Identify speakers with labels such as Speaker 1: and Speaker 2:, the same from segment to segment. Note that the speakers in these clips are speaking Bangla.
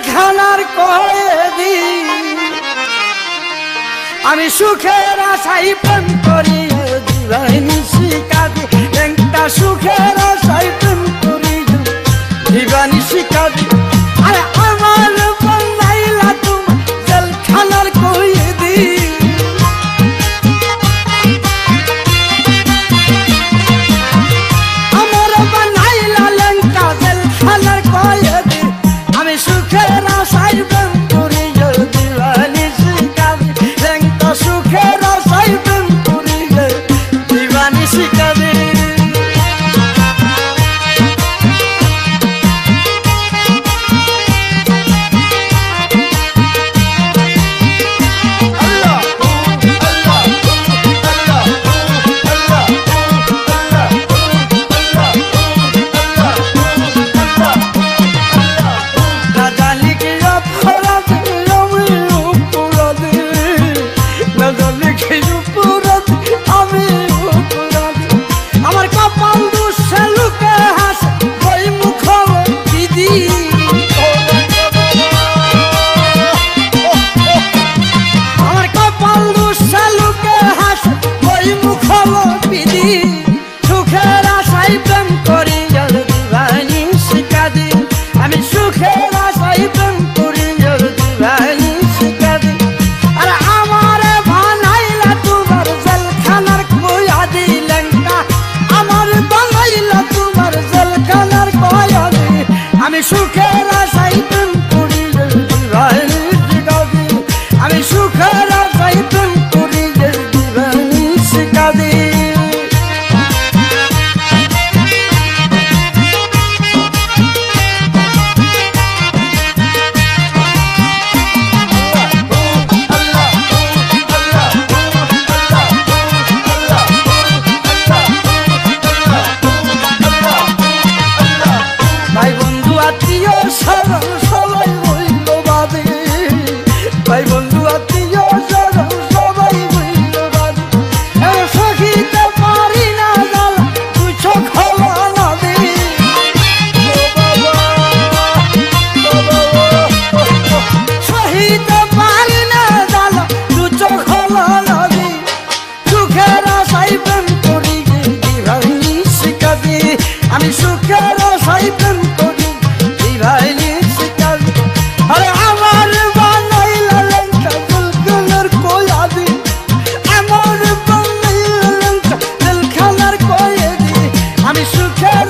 Speaker 1: জেলখানার কয়েদি আমি সুখের আশাই পান করি। machucar আমি সুখের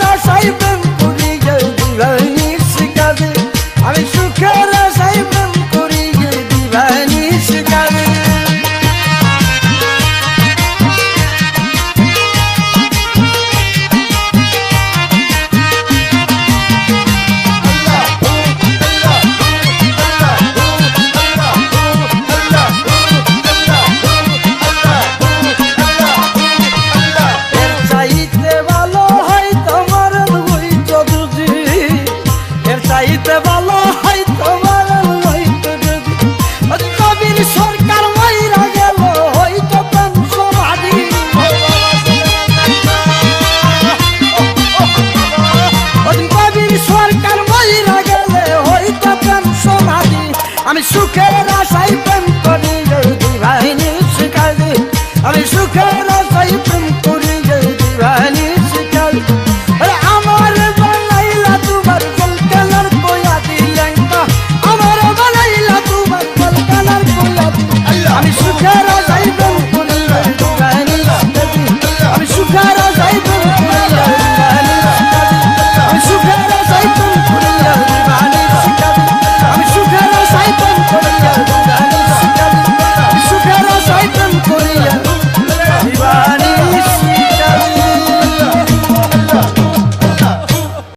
Speaker 1: সুখের আশায়